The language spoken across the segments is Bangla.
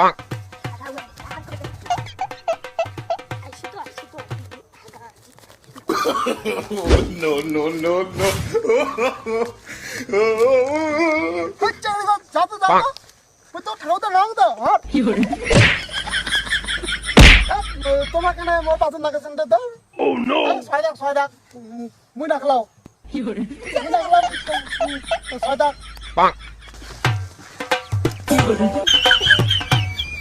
빵. no, no, no, no. 这这个啥子啥子？不都吵得嚷的啊？有人。কেন মোর পাশে নাকে সেন্টার দাও ও নো ছয় দাগ ছয় দাগ। মুই ছয় দাগ। Bonk.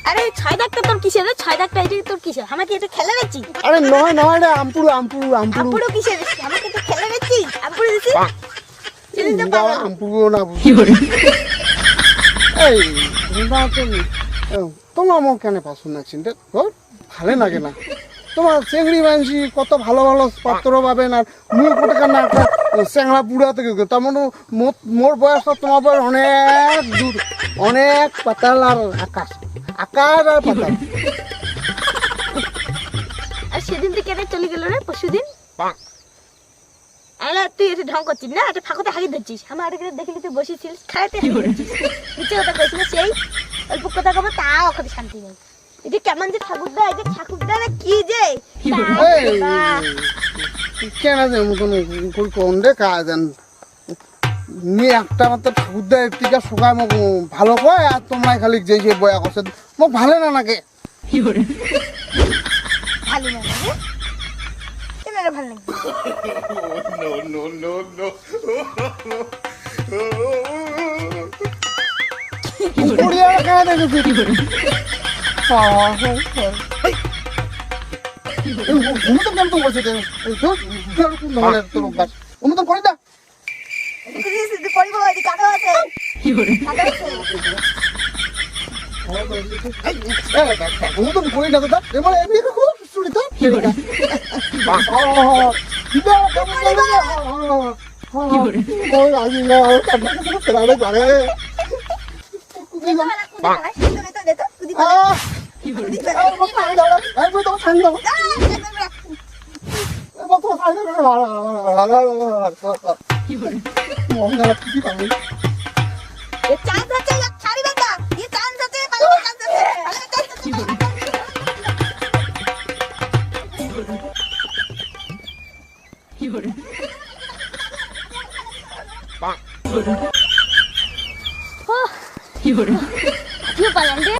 আরে ছয় দাগটা তোর কিসের রে? ছয় দাগটা এটা তোর কিসের? আমাকে এটা খেলে দিচ্ছি আরে নয় নয় রে আমপুরু আমপুরু আমপুরু। আপুরো কিসের আমাকে তো খেলে না আমপুরু না এই তোমরা তো তোমার মন কেন পছন্দ না চিন্তা ভালো লাগে না। তোমার চেংড়ি মানসি কত ভালো ভালো পাত্র পাবেন আর মুখ কোটাকা না একটা চ্যাংড়া বুড়া থেকে তার মানে মোর- বয়স আর তোমার বয়স অনেক দূর অনেক পাতাল আর আকাশ। আকাশ আর পাতাল। আর সেদিন তুই কেটে চলে গেল রে পরশুদিন। Bonk. আরে তুই এটা ঢং করছিস না এটা ফাঁকতে হাগি ধরছিস। আমার আগে দেখলি তুই বসেছিলিস খাইতে হাগি ধরছিস। নিচে কথা কইছিল সেই অল্প কথা কবে তাও ওখানে শান্তি নেই। এটা কেমন যে ঠাকুরদা এটা ঠাকুরদা না কি যে? এই কেন যে মতন করি কোন রে কাজ নিয়ে একটা মাত্র ঠাকুরদা টিকা শোকায় মোক ভালো কয় আর তোমরা খালি যে যে বয়া করছে মোক ভালে না নাকে ভালো না রে কেন রে ভালো. পড়িয়া কেন দেখেছি ঘুমতো কেন তো বসে নহলে তোর অভ্যাস করে দা কাটা আছে না দাদা এবার এমনি খুব তো করে করে আর 어, 이거를 어, 이거를 이거 봐야 돼?